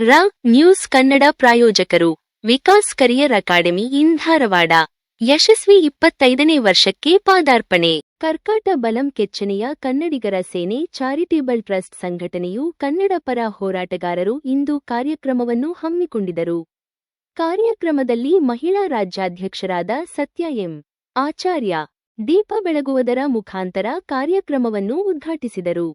ರ ನ್ಯೂಸ್ ಕನ್ನಡ ಪ್ರಾಯೋಜಕರು, Vikas career academy in Dharwad ಯಶಸ್ವಿ ಇಪ್ಪತ್ತೈದನೇ ವರ್ಷಕ್ಕೆ ಪಾದಾರ್ಪಣೆ. ಕರ್ಕಾಟ ಬಲಂ ಕೆಚ್ಚನೆಯ ಕನ್ನಡಿಗರ ಸೇನೆ ಚಾರಿಟೇಬಲ್ ಟ್ರಸ್ಟ್ ಸಂಘಟನೆಯು ಕನ್ನಡ ಪರ ಹೋರಾಟಗಾರರು ಇಂದು ಕಾರ್ಯಕ್ರಮವನ್ನು ಹಮ್ಮಿಕೊಂಡಿದರು ಕಾರ್ಯಕ್ರಮದಲ್ಲಿ ಮಹಿಳಾ ರಾಜ್ಯಾಧ್ಯಕ್ಷರಾದ ಸತ್ಯ ಎಂ. ಆಚಾರ್ಯ, ದೀಪ ಬೆಳಗುವುದರ ಮುಖಾಂತರ ಕಾರ್ಯಕ್ರಮವನ್ನು ಉದ್ಘಾಟಿಸಿದರು.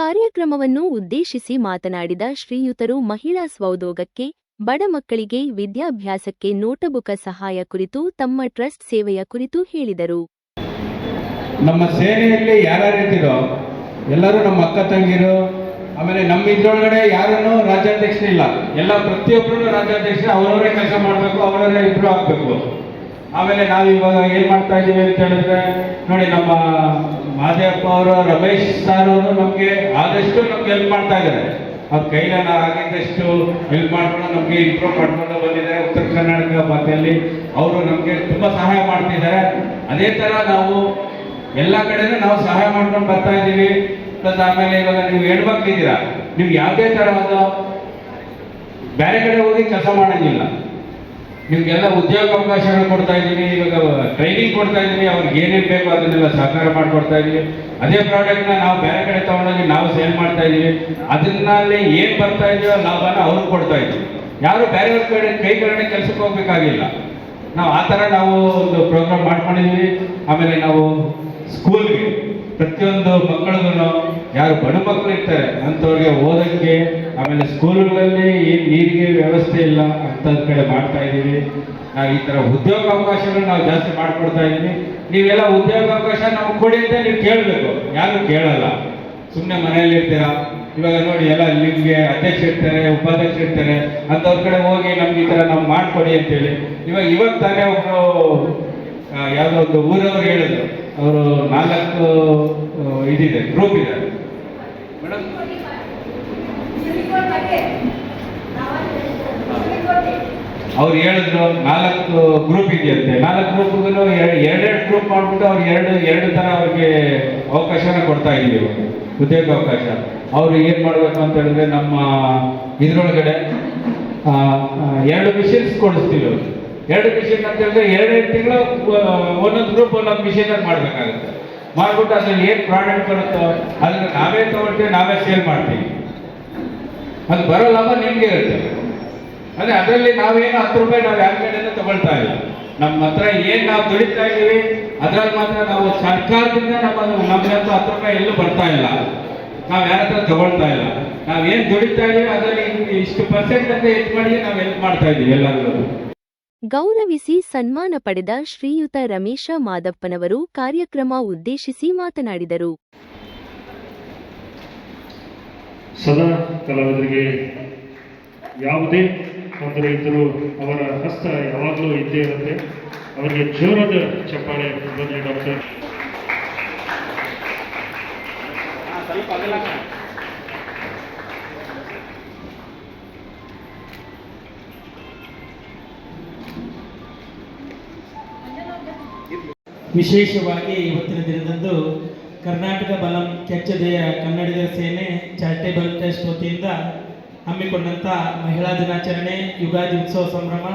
ಕಾರ್ಯಕ್ರಮವನ್ನು ಉದ್ದೇಶಿಸಿ ಮಾತನಾಡಿದ ಶ್ರೀಯುತರು ಮಹಿಳಾ ಸ್ವೌದ್ಯೋಗಕ್ಕೆ ಬಡ ಮಕ್ಕಳಿಗೆ ವಿದ್ಯಾಭ್ಯಾಸಕ್ಕೆ ನೋಟಬುಕ ಸಹಾಯ ಕುರಿತು ತಮ್ಮ ಟ್ರಸ್ಟ್ ಸೇವೆಯ ಕುರಿತು ಹೇಳಿದರು. ನಮ್ಮ ಸೇನೆಯಲ್ಲಿ ಯಾರ್ಯಾರಿದ್ದೀರೋ ಎಲ್ಲರೂ ನಮ್ಮ ಅಕ್ಕ ತಂಗಿರು, ಆಮೇಲೆ ನಮ್ಮ ಇದ್ರೊಳಗಡೆ ಯಾರನ್ನು ರಾಜ್ಯಾಧ್ಯಕ್ಷರಿಲ್ಲ ಎಲ್ಲ ಪ್ರತಿಯೊಬ್ಬರು ರಾಜ್ಯಾಧ್ಯಕ್ಷರು ಅವರವರೇ ಕೆಲಸ ಮಾಡಬೇಕು, ಅವರವರೇ ಇಂಪ್ರೂವ್ ಆಗಬೇಕು. ಆಮೇಲೆ ನಾವು ಇವಾಗ ಏನು ಮಾಡ್ತಾ ಇದ್ದೀವಿ ಅಂತ ಹೇಳಿದ್ರೆ, ನೋಡಿ ನಮ್ಮ ಮಾದೇವಪ್ಪ ಅವರು, ರಮೇಶ್ ಸರ್ ಅವರು ನಮಗೆ ಆದಷ್ಟು ನಮ್ಗೆ ಹೆಲ್ಪ್ ಮಾಡ್ತಾ ಇದ್ದಾರೆ. ಅವ್ರ ಕೈಲ ಆಗಿದ್ದಷ್ಟು ಹೆಲ್ಪ್ ಮಾಡ್ಕೊಂಡು ನಮಗೆ ಇಂಪ್ರೂವ್ ಮಾಡ್ಕೊಂಡು ಬಂದಿದ್ದಾರೆ. ಉತ್ತರ ಕರ್ನಾಟಕ ಭಾಗದಲ್ಲಿ ಅವರು ನಮಗೆ ತುಂಬ ಸಹಾಯ ಮಾಡ್ತಿದ್ದಾರೆ. ಅದೇ ಥರ ನಾವು ಎಲ್ಲ ಕಡೆನೂ ನಾವು ಸಹಾಯ ಮಾಡ್ಕೊಂಡು ಬರ್ತಾ ಇದ್ದೀವಿ. ಪ್ಲಸ್ ಆಮೇಲೆ ಇವಾಗ ನೀವು ಹೆಣ್ಮಕ್ಳಿದ್ದೀರಾ ನೀವು ಯಾವುದೇ ಥರವಾದ ಬೇರೆ ಕಡೆ ಹೋಗಿ ಕೆಲಸ ಮಾಡೋಂಗಿಲ್ಲ. ನಿಮ್ಗೆಲ್ಲ ಉದ್ಯೋಗ ಅವಕಾಶಗಳು ಕೊಡ್ತಾ ಇದ್ದೀವಿ ಇವಾಗ ಟ್ರೈನಿಂಗ್ ಕೊಡ್ತಾ ಇದ್ದೀವಿ ಅವ್ರಿಗೆ ಏನೇನು ಬೇಕೋ ಅದನ್ನೆಲ್ಲ ಸಹಕಾರ ಮಾಡಿಕೊಡ್ತಾ ಇದ್ದೀವಿ ಅದೇ ಪ್ರಾಡಕ್ಟ್ನ ನಾವು ಬೇರೆ ಕಡೆ ತಗೊಂಡೋಗಿ ನಾವು ಸೇಲ್ ಮಾಡ್ತಾ ಇದ್ದೀವಿ. ಅದನ್ನಲ್ಲಿ ಏನು ಬರ್ತಾ ಇದೆಯೋ ಲಾಭನ ಅವ್ರಿಗೆ ಕೊಡ್ತಾ ಇದ್ದೀವಿ ಯಾರು ಬೇರೆ ಕಡೆ ಕೈ ಕಡೆ ಕೆಲಸಕ್ಕೆ ಹೋಗ್ಬೇಕಾಗಿಲ್ಲ. ನಾವು ಆ ಥರ ನಾವು ಒಂದು ಪ್ರೋಗ್ರಾಮ್ ಮಾಡ್ಕೊಂಡಿದ್ದೀವಿ. ಆಮೇಲೆ ನಾವು ಸ್ಕೂಲ್ಗೆ ಪ್ರತಿಯೊಂದು ಮಕ್ಕಳಿಗೂ ಯಾರು ಬಡ ಮಕ್ಕಳು ಇರ್ತಾರೆ, ಅಂಥವ್ರಿಗೆ ಓದೋಕ್ಕೆ ಆಮೇಲೆ ಸ್ಕೂಲ್ಗಳಲ್ಲಿ ಏನು ನೀರಿಗೆ ವ್ಯವಸ್ಥೆ ಇಲ್ಲ ಅಂಥದ್ ಕಡೆ ಮಾಡ್ತಾ ಇದ್ದೀವಿ. ನಾವು ಈ ಥರ ಉದ್ಯೋಗ ಅವಕಾಶಗಳು ನಾವು ಜಾಸ್ತಿ ಮಾಡಿಕೊಡ್ತಾ ಇದ್ದೀವಿ. ನೀವೆಲ್ಲ ಉದ್ಯೋಗ ಅವಕಾಶ ನಮ್ಗೆ ಕೊಡಿ ಅಂತ ನೀವು ಕೇಳಬೇಕು. ಯಾರು ಕೇಳಲ್ಲ. ಸುಮ್ಮನೆ ಮನೆಯಲ್ಲಿ ಇರ್ತೀರಾ? ಇವಾಗ ನೋಡಿ ಎಲ್ಲ ನಿಮಗೆ ಅಧ್ಯಕ್ಷ ಇರ್ತಾರೆ, ಉಪಾಧ್ಯಕ್ಷ ಇರ್ತಾರೆ. ಅಂಥವ್ರ ಕಡೆ ಹೋಗಿ ನಮ್ಗೆ ಈ ಥರ ನಾವು ಮಾಡಿಕೊಡಿ ಅಂತೇಳಿ. ಇವಾಗ ಇವಾಗ ತಾನೇ ಒಬ್ಬರು ಯಾವುದೋ ಒಂದು ಊರವ್ರು ಹೇಳಿದ್ರು. ಅವರು ನಾಲ್ಕು ಇದಿದೆ ಗ್ರೂಪ್ ಇದೆ ಅವ್ರು ಹೇಳಿದ್ರು ನಾಲ್ಕು ಗ್ರೂಪ್ ಇದೆಯಂತೆ. ನಾಲ್ಕು ಗ್ರೂಪ್ಗೂ ಎರಡೆರಡು ಗ್ರೂಪ್ ಮಾಡ್ಬಿಟ್ಟು ಅವ್ರು ಎರಡು ಎರಡು ಥರ ಅವ್ರಿಗೆ ಅವಕಾಶನ ಕೊಡ್ತಾ ಇದೀವಿ ಇವಾಗ ಉದ್ಯೋಗ ಅವಕಾಶ. ಅವರು ಏನು ಮಾಡಬೇಕು ಅಂತ ಹೇಳಿದ್ರೆ ನಮ್ಮ ಇದ್ರೊಳಗಡೆ ಎರಡು ಮಿಷಿನ್ಸ್ ಕೊಡಿಸ್ತೀವಿ ಅವ್ರು. ಎರಡು ಮಿಷಿನ್ ಅಂತ ಹೇಳಿದ್ರೆ ಎರಡೆರಡು ತಿಂಗಳು ಒಂದೊಂದು ಗ್ರೂಪ್ ಒಂದೊಂದು ಮಿಷಿನ್ ಮಾಡಬೇಕಾಗುತ್ತೆ. ಮಾಡ್ಬಿಟ್ಟು ಅದ್ರಲ್ಲಿ ಏನು ಪ್ರಾಡಕ್ಟ್ ಬರುತ್ತೋ ಅದನ್ನ ನಾವೇ ತಗೊಳ್ತೀವಿ ನಾವೇ ಸೇಲ್ ಮಾಡ್ತೀವಿ. ಅದು ಬರೋ ಲಾಭ ನಿಮ್ಗೆ ಇರುತ್ತೆ. ಅಂದ್ರೆ ಅದರಲ್ಲಿ ನಾವೇನು ಹತ್ತು ರೂಪಾಯಿ ನಾವು ಯಾರ ಕಡೆಯಿಂದ ತಗೊಳ್ತಾ ಇಲ್ಲ. ನಮ್ಮ ಹತ್ರ ಏನು ನಾವು ದುಡಿತಾ ಇದ್ದೀವಿ, ಅದ್ರಲ್ಲಿ ಮಾತ್ರ ನಾವು ಸರ್ಕಾರದಿಂದ ನಮ್ಮ ನಮ್ಗೆ ಹತ್ರ ಹತ್ತು ರೂಪಾಯಿ ಎಲ್ಲೂ ಬರ್ತಾ ಇಲ್ಲ. ನಾವು ಯಾರ ಹತ್ರ ತಗೊಳ್ತಾ ಇಲ್ಲ. ನಾವು ಏನು ದುಡಿತಾ ಇದೀವಿ ಅದರಲ್ಲಿ ಇಷ್ಟು ಪರ್ಸೆಂಟ್ ಅಂತ ಹೆಚ್ಚು ಮಾಡಿ ನಾವು ಹೆಲ್ಪ್ ಮಾಡ್ತಾ ಇದ್ದೀವಿ ಎಲ್ಲರಿಗೂ ಗೌರವಿಸಿ ಸನ್ಮಾನ ಪಡೆದ ಶ್ರೀಯುತ ರಮೇಶ ಮಾದಪ್ಪನವರು ಕಾರ್ಯಕ್ರಮ ಉದ್ದೇಶಿಸಿ ಮಾತನಾಡಿದರು. ಸದಾ ಕಲಾವಿದರಿಗೆ ಯಾವುದೇ ತೊಂದರೆ ಇದ್ದರೂ ಅವರ ಹಸ್ತ ಯಾವಾಗಲೂ ಇದ್ದೇ ಇರುತ್ತೆ. ಅವರಿಗೆ ಜೋರದ ಚಪ್ಪಾಳೆ ಬರಲಿ ಡಾಕ್ಟರ್. ವಿಶೇಷವಾಗಿ ಇವತ್ತಿನ ದಿನದಂದು ಕರ್ನಾಟಕ ಬಲಂ ಕೆಚ್ಚದೆಯ ಕನ್ನಡಿಗರ ಸೇನೆ ಚಾರಿಟೇಬಲ್ ಟ್ರಸ್ಟ್ ವತಿಯಿಂದ ಹಮ್ಮಿಕೊಂಡಂಥ ಮಹಿಳಾ ದಿನಾಚರಣೆ, ಯುಗಾದಿ ಉತ್ಸವ ಸಂಭ್ರಮ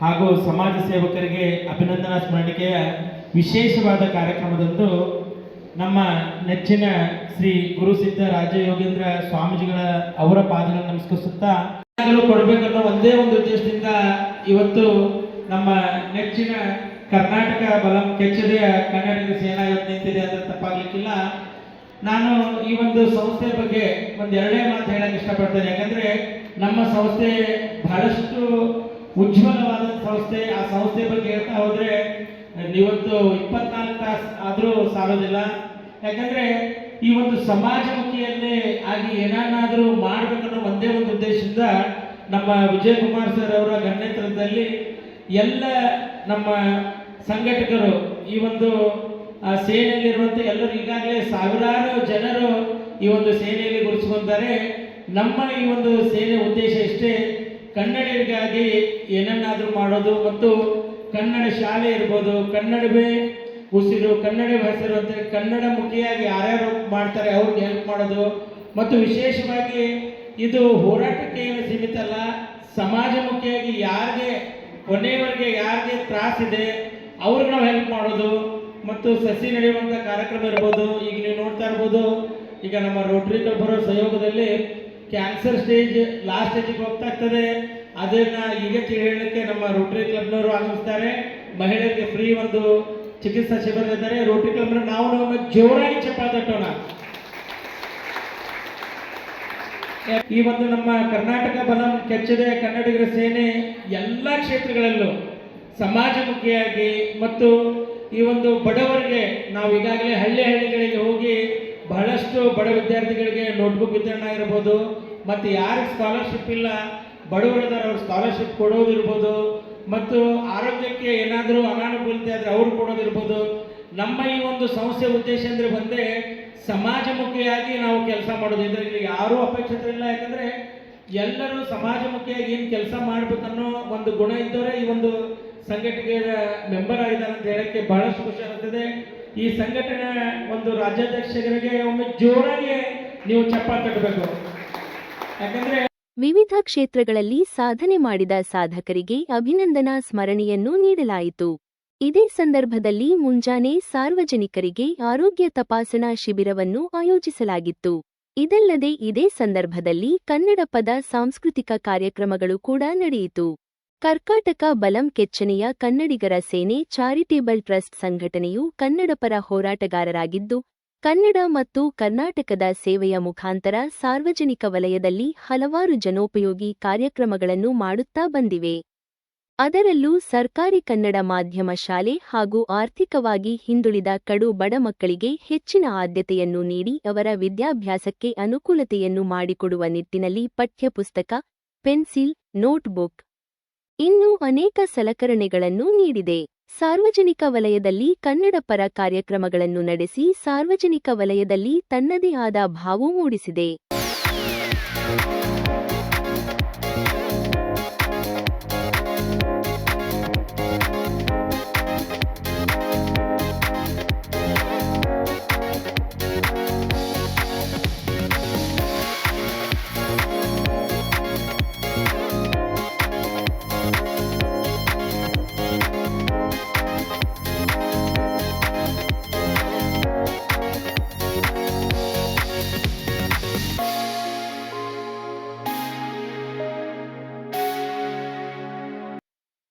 ಹಾಗೂ ಸಮಾಜ ಸೇವಕರಿಗೆ ಅಭಿನಂದನಾ ಸ್ಮರಣಿಕೆಯ ವಿಶೇಷವಾದ ಕಾರ್ಯಕ್ರಮದಂದು ನಮ್ಮ ನೆಚ್ಚಿನ ಶ್ರೀ ಗುರುಸಿದ್ಧ ರಾಜಯೋಗೇಂದ್ರ ಸ್ವಾಮೀಜಿಗಳ ಅವರ ಪಾದಗಳನ್ನು ನಮಸ್ಕರಿಸುತ್ತಾ ಕೊಡಬೇಕನ್ನೋ ಒಂದೇ ಒಂದು ಉದ್ದೇಶದಿಂದ ಇವತ್ತು ನಮ್ಮ ನೆಚ್ಚಿನ ಕರ್ನಾಟಕ ಬಲಂ ಕೆಚ್ಚದೆ ಕನ್ನಡಿಗರ ಸೇನಾ ಇವತ್ತು ನಿಂತಿದೆ ಅಂದ್ರೆ ತಪ್ಪಾಗ್ಲಿಕ್ಕಿಲ್ಲ. ನಾನು ಈ ಒಂದು ಸಂಸ್ಥೆ ಬಗ್ಗೆ ಒಂದು ಎರಡೇ ಮಾತು ಹೇಳಕ್ ಇಷ್ಟಪಡ್ತೇನೆ. ಯಾಕಂದ್ರೆ ನಮ್ಮ ಸಂಸ್ಥೆ ಬಹಳಷ್ಟು ಉಜ್ವಲವಾದ ಸಂಸ್ಥೆ. ಆ ಸಂಸ್ಥೆ ಬಗ್ಗೆ ಹೇಳ್ತಾ ಹೋದ್ರೆ ಇವತ್ತು ಇಪ್ಪತ್ನಾಲ್ಕು ತಾಸು ಆದರೂ ಸಾಲೋದಿಲ್ಲ. ಯಾಕಂದ್ರೆ ಈ ಒಂದು ಸಮಾಜಮುಖಿಯಲ್ಲೇ ಆಗಿ ಏನಾದರೂ ಮಾಡ್ಬೇಕನ್ನೋ ಒಂದೇ ಒಂದು ಉದ್ದೇಶದಿಂದ ನಮ್ಮ ವಿಜಯ್ ಕುಮಾರ್ ಸರ್ ಅವರ ಗಣ್ಯತ್ರದಲ್ಲಿ ಎಲ್ಲ ನಮ್ಮ ಸಂಘಟಕರು ಈ ಒಂದು ಸೇನೆಯಲ್ಲಿರುವಂಥ ಎಲ್ಲರೂ ಈಗಾಗಲೇ ಸಾವಿರಾರು ಜನರು ಈ ಒಂದು ಸೇನೆಯಲ್ಲಿ ಗುರುತಿಸ್ಕೊಂತಾರೆ ನಮ್ಮ ಈ ಒಂದು ಸೇನೆ ಉದ್ದೇಶ ಇಷ್ಟೇ. ಕನ್ನಡಿಗರಿಗಾಗಿ ಏನನ್ನಾದರೂ ಮಾಡೋದು ಮತ್ತು ಕನ್ನಡ ಶಾಲೆ ಇರ್ಬೋದು ಕನ್ನಡವೇ ಉಸಿರು, ಕನ್ನಡ ಹೆಸರು ಕನ್ನಡ ಮುಖಿಯಾಗಿ ಯಾರ್ಯಾರು ಮಾಡ್ತಾರೆ ಅವ್ರಿಗೆ ಹೆಲ್ಪ್ ಮಾಡೋದು. ಮತ್ತು ವಿಶೇಷವಾಗಿ ಇದು ಹೋರಾಟಕ್ಕೆ ಏನು ಸೀಮಿತ ಅಲ್ಲ ಸಮಾಜಮುಖಿಯಾಗಿ ಯಾರಿಗೆ, ಕೊನೆಯವರೆಗೆ ಯಾರಿಗೆ ತ್ರಾಸಿದೆ ಅವ್ರಿಗೆ ನಾವು ಹೆಲ್ಪ್ ಮಾಡೋದು, ಮತ್ತು ಸಸಿ ನಡೆಯುವಂಥ ಕಾರ್ಯಕ್ರಮ ಇರ್ಬೋದು, ಈಗ ನೀವು ನೋಡ್ತಾ ಇರ್ಬೋದು, ಈಗ ನಮ್ಮ ರೋಟರಿ ಕ್ಲಬ್ಬರ ಸಹಯೋಗದಲ್ಲಿ ಕ್ಯಾನ್ಸರ್ ಸ್ಟೇಜ್ ಲಾಸ್ಟ್ ಸ್ಟೇಜಿಗೆ ಹೋಗ್ತಾ ಇರ್ತದೆ. ಅದನ್ನ ಈಗ ಹೇಳಲಿಕ್ಕೆ ನಮ್ಮ ರೋಟರಿ ಕ್ಲಬ್ನವರು ಆಗಮಿಸ್ತಾರೆ. ಮಹಿಳೆಯರಿಗೆ ಫ್ರೀ ಒಂದು ಚಿಕಿತ್ಸಾ ಶಿಬಿರ ಇದ್ದಾರೆ. ರೋಟರಿ ಕ್ಲಬ್ನ ನಾವು ನಮ್ಮ ಜೋರಾಗಿ ಚಪ್ಪಾತಟ್ಟೋಣ ಈ ಒಂದು ನಮ್ಮ ಕರ್ನಾಟಕ ಬಲಂ, ಕೆಚ್ಚದೆ, ಕನ್ನಡಿಗರ ಸೇನೆ ಎಲ್ಲ ಕ್ಷೇತ್ರಗಳಲ್ಲೂ. ಸಮಾಜಮುಖಿಯಾಗಿ ಮತ್ತು ಈ ಒಂದು ಬಡವರಿಗೆ ನಾವು ಈಗಾಗಲೇ ಹಳ್ಳಿ ಹಳ್ಳಿಗಳಿಗೆ ಹೋಗಿ ಬಹಳಷ್ಟು ಬಡ ವಿದ್ಯಾರ್ಥಿಗಳಿಗೆ ನೋಟ್ಬುಕ್ ವಿತರಣೆ ಇರ್ಬೋದು ಮತ್ತು ಯಾರಿಗೆ ಸ್ಕಾಲರ್ಶಿಪ್ ಇಲ್ಲ, ಬಡವರಿದ್ದಾರೆ, ಅವ್ರಿಗೆ ಸ್ಕಾಲರ್ಶಿಪ್ ಕೊಡೋದಿರ್ಬೋದು ಮತ್ತು ಆರೋಗ್ಯಕ್ಕೆ ಏನಾದರೂ ಅನಾನುಕೂಲತೆ ಆದರೆ ಅವ್ರು ಕೊಡೋದಿರ್ಬೋದು ನಮ್ಮ ಈ ಒಂದು ಸಂಸ್ಥೆ ಉದ್ದೇಶ ಅಂದರೆ ಒಂದೇ, ಸಮಾಜಮುಖಿಯಾಗಿ ನಾವು ಕೆಲಸ ಮಾಡೋದು. ಇದರಲ್ಲಿ ಯಾರೂ ಅಪೇಕ್ಷಿತರಿಲ್ಲ ಯಾಕಂದರೆ ಎಲ್ಲರೂ ಸಮಾಜಮುಖಿಯಾಗಿ ಏನು ಕೆಲಸ ಮಾಡಬೇಕನ್ನೋ ಒಂದು ಗುಣ ಇದ್ದವರೇ ಈ ಒಂದು ಸಂಘಟನೆಯ ಮೆಂಬರ್ ಆಗಿದ್ದಾರೆ ಅಂತ ಹೇಳಕ್ಕೆ ಬಹಳಷ್ಟು ಖುಷಿ ಆಗುತ್ತದೆ ಈ ಸಂಘಟನೆ ಒಂದು ರಾಜ್ಯಾಧ್ಯಕ್ಷರಿಗೆ ಒಮ್ಮೆ ಜೋರಾಗಿ ನೀವು ಚಪ್ಪಾಳೆ ತಟ್ಟಬೇಕು. ಯಾಕಂದ್ರೆ ವಿವಿಧ ಕ್ಷೇತ್ರಗಳಲ್ಲಿ ಸಾಧನೆ ಮಾಡಿದ ಸಾಧಕರಿಗೆ ಅಭಿನಂದನಾ ಸ್ಮರಣೆಯನ್ನು ನೀಡಲಾಯಿತು. ಇದೇ ಸಂದರ್ಭದಲ್ಲಿ ಮುಂಜಾನೆ ಸಾರ್ವಜನಿಕರಿಗೆ ಆರೋಗ್ಯ ತಪಾಸಣಾ ಶಿಬಿರವನ್ನು ಆಯೋಜಿಸಲಾಗಿತ್ತು. ಇದಲ್ಲದೆ ಇದೇ ಸಂದರ್ಭದಲ್ಲಿ ಕನ್ನಡ ಪದ ಸಾಂಸ್ಕೃತಿಕ ಕಾರ್ಯಕ್ರಮಗಳು ಕೂಡ ನಡೆಯಿತು. ಕರ್ಕಾಟಕ ಬಲಂ ಕೆಚ್ಚನೆಯ ಕನ್ನಡಿಗರ ಸೇನೆ ಚಾರಿಟೇಬಲ್ ಟ್ರಸ್ಟ್ ಸಂಘಟನೆಯು ಕನ್ನಡಪರ ಹೋರಾಟಗಾರರಾಗಿದ್ದು, ಕನ್ನಡ ಮತ್ತು ಕರ್ನಾಟಕದ ಸೇವೆಯ ಮುಖಾಂತರ ಸಾರ್ವಜನಿಕ ವಲಯದಲ್ಲಿ ಹಲವಾರು ಜನೋಪಯೋಗಿ ಕಾರ್ಯಕ್ರಮಗಳನ್ನು ಮಾಡುತ್ತಾ ಬಂದಿವೆ. ಅದರಲ್ಲೂ ಸರ್ಕಾರಿ ಕನ್ನಡ ಮಾಧ್ಯಮ ಶಾಲೆ ಹಾಗೂ ಆರ್ಥಿಕವಾಗಿ ಹಿಂದುಳಿದ ಕಡು ಬಡ ಮಕ್ಕಳಿಗೆ ಹೆಚ್ಚಿನ ಆದ್ಯತೆಯನ್ನು ನೀಡಿ ಅವರ ವಿದ್ಯಾಭ್ಯಾಸಕ್ಕೆ ಅನುಕೂಲತೆಯನ್ನು ಮಾಡಿಕೊಡುವ ನಿಟ್ಟಿನಲ್ಲಿ ಪಠ್ಯಪುಸ್ತಕ, ಪೆನ್ಸಿಲ್, ನೋಟ್ಬುಕ್ ಇನ್ನೂ ಅನೇಕ ಸಲಕರಣೆಗಳನ್ನು ನೀಡಿದೆ. ಸಾರ್ವಜನಿಕ ವಲಯದಲ್ಲಿ ಕನ್ನಡ ಪರ ಕಾರ್ಯಕ್ರಮಗಳನ್ನು ನಡೆಸಿ ಸಾರ್ವಜನಿಕ ವಲಯದಲ್ಲಿ ತನ್ನದೇ ಆದ ಭಾವು ಮೂಡಿಸಿದೆ.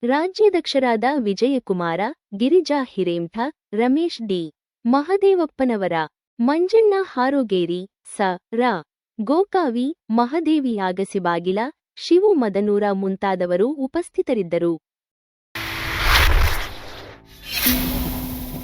ರಾಜ್ಯಾಧ್ಯಕ್ಷರಾದ ವಿಜಯಕುಮಾರ, ಗಿರಿಜಾ ಹಿರೇಂಠ ರಮೇಶ್ ಡಿ. ಮಹದೇವಪ್ಪನವರ, ಮಂಜಣ್ಣ ಹಾರೋಗೇರಿ, ಸ. ರ. ಗೋಕಾವಿ, ಮಹದೇವಿ ಆಗಸಿಬಾಗಿಲ ಶಿವು ಮದನೂರ ಮುಂತಾದವರು ಉಪಸ್ಥಿತರಿದ್ದರು.